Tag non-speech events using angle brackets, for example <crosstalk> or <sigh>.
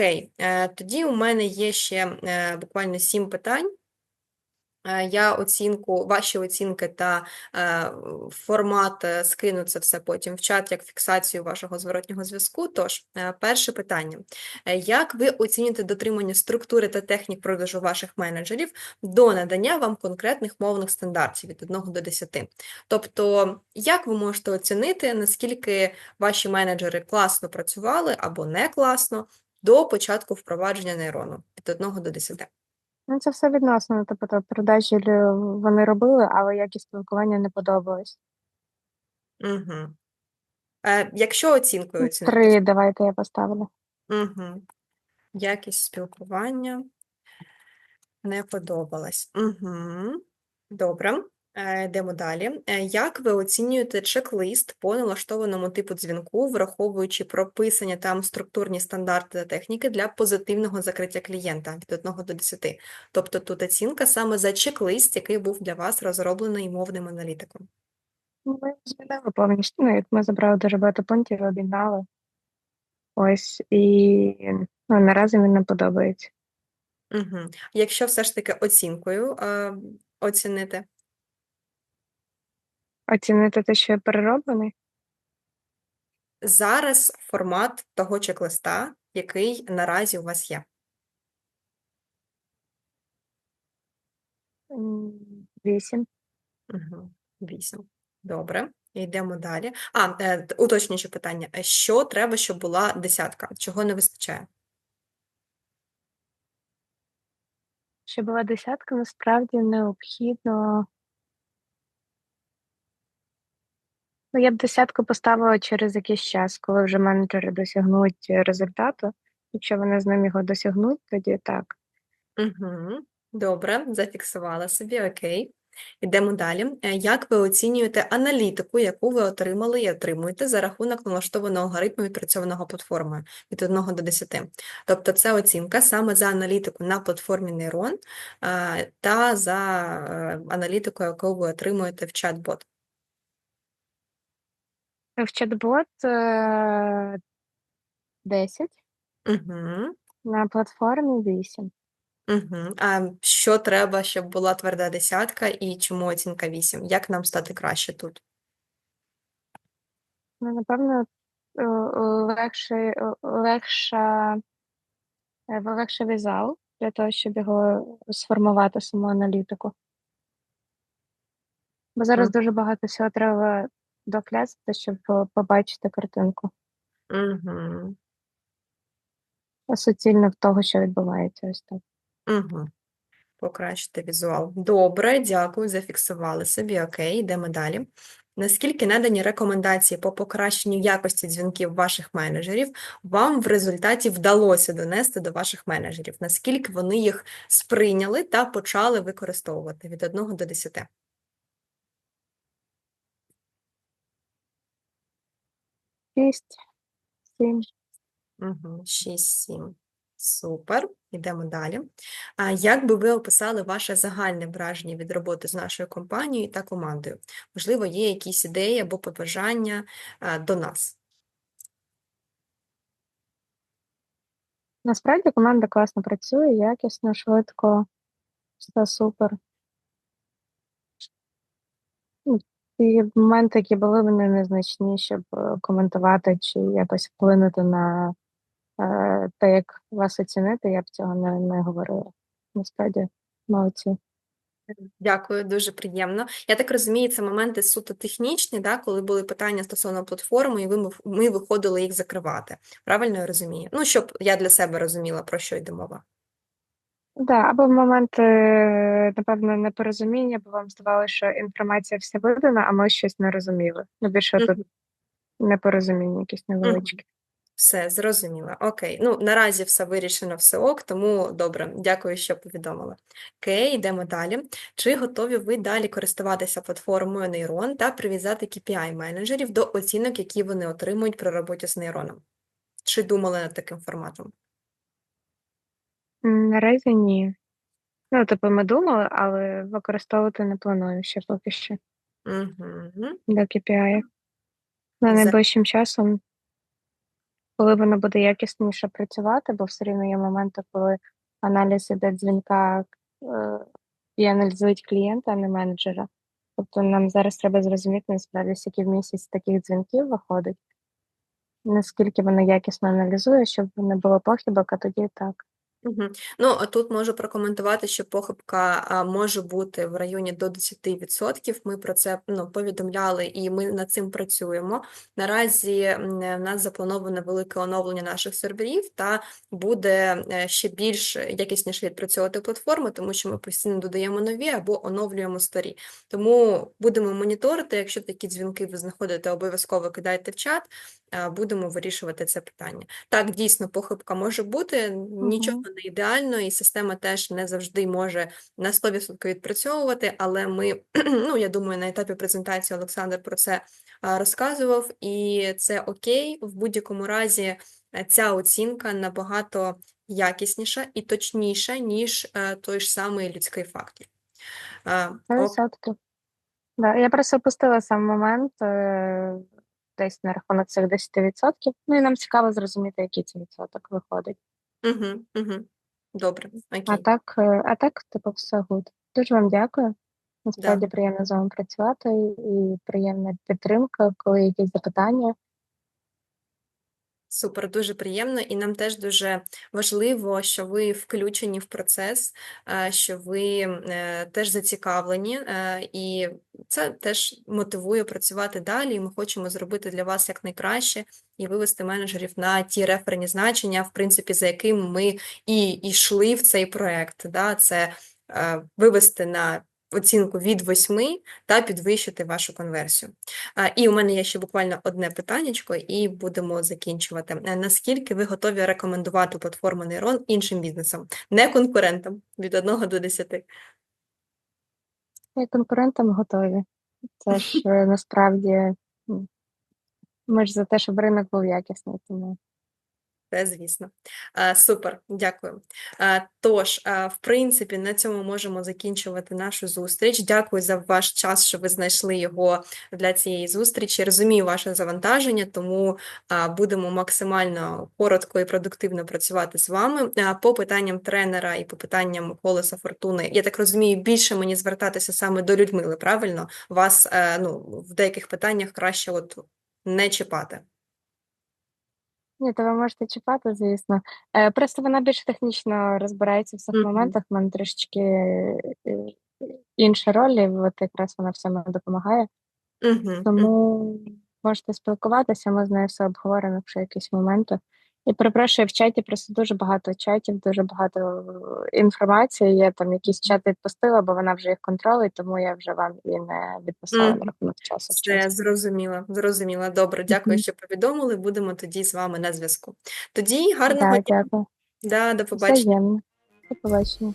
Окей, е, тоді у мене є ще е, буквально сім питань. Е, Я оцінку, ваші оцінки та формат скину це все потім в чат як фіксацію вашого зворотнього зв'язку. Тож, перше питання: як ви оцінюєте дотримання структури та технік продажу ваших менеджерів до надання вам конкретних мовних стандартів від 1 до 10? Тобто, як ви можете оцінити, наскільки ваші менеджери класно працювали або не класно до початку впровадження нейрону від 1 до 10? Ну, це все відносно. Тобто то продажі вони робили, але якість спілкування не подобалось. Угу. Е, якщо оцінкою оцінити, Три, давайте я поставлю. угу. Якість спілкування не подобалась. Угу. Добре. Е, Йдемо далі. Е, Як ви оцінюєте чек-лист по налаштованому типу дзвінку, враховуючи прописані там структурні стандарти та техніки для позитивного закриття клієнта від 1 до 10? Тобто тут оцінка саме за чек-лист, який був для вас розроблений мовним аналітиком. Ну, Ми змінили повністю. Ну, ми забрали дуже багато пунктів, обігнали. Ось і ну, наразі він не подобається. Угу. Якщо все ж таки оцінкою е, оцінити, Оцінити те, що я перероблений. зараз формат того чек-листа, який наразі у вас є. Вісім. Угу. Вісім. Добре. Йдемо далі. А, е, уточнююче питання. Що треба, щоб була десятка? Чого не вистачає? Щоб була десятка, насправді необхідно. Ну, я б десятку поставила через якийсь час, коли вже менеджери досягнуть результату. Якщо вони з ним його досягнуть, тоді так. Угу. Добре, зафіксувала собі, окей. Йдемо далі. Е, Як ви оцінюєте аналітику, яку ви отримали і отримуєте за рахунок налаштованого алгоритму відпрацьованого платформою від 1 до 10? Тобто це оцінка саме за аналітику на платформі Нейрон е, та за е, аналітику, яку ви отримуєте в чат-бот. В чат-бот е, 10, Угу. на платформі 8. Угу. А що треба, щоб була тверда десятка і чому оцінка 8? Як нам стати краще тут? Ну, напевно, е, легше, е, легша, е, легше візуал для того, щоб його сформувати саму аналітику. Бо зараз Мгм. дуже багато всього треба доклясти, щоб е, побачити картинку. Угу. Суцільно в того, що відбувається ось так. Угу. Покращити візуал. Добре, дякую, зафіксували собі. Окей, йдемо далі. Наскільки надані рекомендації по покращенню якості дзвінків ваших менеджерів вам в результаті вдалося донести до ваших менеджерів? Наскільки вони їх сприйняли та почали використовувати від 1 до 10? Шість, сім. Угу, 6-7. Супер. Йдемо далі. А як би ви описали ваше загальне враження від роботи з нашою компанією та командою? Можливо, є якісь ідеї або побажання до нас? Насправді команда класно працює, якісно, швидко, все супер. Ну, І моменти, які були, вони незначні, щоб е, коментувати чи якось вплинути на е, те, як вас оцінити, я б цього не, не говорила. Насправді, молодці. Дякую, дуже приємно. Я так розумію, це моменти суто технічні, да, коли були питання стосовно платформи, і ви, ми виходили їх закривати. Правильно я розумію? Ну, щоб я для себе розуміла, про що йде мова. Да, або в момент, е, напевно, непорозуміння, бо вам здавалося, що інформація вся видана, а ми щось не розуміли. Ну, більше Мгм. тут непорозуміння якісь невеличкі. Все, зрозуміла. Окей. Ну, наразі все вирішено, все ок, тому добре, дякую, що повідомили. Окей, йдемо далі. Чи готові ви далі користуватися платформою Нейрон та прив'язати KPI менеджерів до оцінок, які вони отримують при роботі з нейроном? Чи думали над таким форматом? М, Наразі ні. Ну, типу, ми думали, але використовувати не планую ще поки що Угу. для KPI. На За- найближчим часом коли воно буде якісніше працювати, бо все рівно є моменти, коли аналіз іде дзвінка е, і аналізують клієнта, а не менеджера. Тобто нам зараз треба зрозуміти насправді, скільки в місяць таких дзвінків виходить, наскільки воно якісно аналізує, щоб не було похибок, а тоді так. Мгм. Ну, а тут можу прокоментувати, що похибка а, може бути в районі до 10%. Ми про це ну, повідомляли і ми над цим працюємо. Наразі в нас заплановане велике оновлення наших серверів та буде е, ще більш якісніше відпрацьовувати платформи, тому що ми постійно додаємо нові або оновлюємо старі. Тому будемо моніторити. Якщо такі дзвінки ви знаходите, обов'язково кидайте в чат, а, будемо вирішувати це питання. Так, дійсно, похибка може бути, нічого. Не ідеально, і система теж не завжди може на 100% відпрацьовувати, але ми, <clears throat> ну, я думаю, на етапі презентації Олександр про це розказував, і це окей. В будь-якому разі е, ця оцінка набагато якісніша і точніша, ніж е, той ж самий людський фактор. Відсотків. Да, я просто опустила сам момент е, десь на рахунок цих 10%. Ну і нам цікаво зрозуміти, який це відсоток виходить. Угу, угу. Добре, А окей. так, е, а так, типу, все гуд. Дуже вам дякую. Насправді приємно з вами працювати і приємна підтримка, коли якісь запитання. Супер, дуже приємно, і нам теж дуже важливо, що ви включені в процес, е, що ви е, теж зацікавлені, е, і це теж мотивує працювати далі. І ми хочемо зробити для вас якнайкраще і вивести менеджерів на ті референі значення, в принципі, за яким ми і йшли в цей проект. Да? Це е, вивести на оцінку від 8 та підвищити вашу конверсію. А, І у мене є ще буквально одне питаннячко, і будемо закінчувати. Е, Наскільки ви готові рекомендувати платформу Нейрон іншим бізнесам, не конкурентам від 1 до 10? І конкурентам готові. Це ж е, насправді ми ж за те, щоб ринок був якісний, тому Це, звісно. Супер, дякую. Тож, в принципі, на цьому можемо закінчувати нашу зустріч. Дякую за ваш час, що ви знайшли його для цієї зустрічі. Розумію ваше завантаження, тому будемо максимально коротко і продуктивно працювати з вами. А, По питанням тренера і по питанням колеса фортуни, я так розумію, більше мені звертатися саме до Людмили, правильно? Вас е, ну, в деяких питаннях краще от не чіпати. Ні, то ви можете чіпати, звісно. Е, Просто вона більш технічно розбирається в цих Мгм. моментах. в мене трішечки е, інша роль, і от якраз вона всьому допомагає. Угу. Тому можете спілкуватися, ми з нею все обговоримо, якщо якісь моменти. І перепрошую, в чаті просто дуже багато чатів, дуже багато е, інформації. Я там якісь чати відпустила, бо вона вже їх контролить, тому я вже вам і не відписала на рахунок часу. Все зрозуміло, зрозуміло. Добре, дякую, що повідомили. Будемо тоді з вами на зв'язку. Тоді гарного дня. дякую. Да, до побачення. До побачення.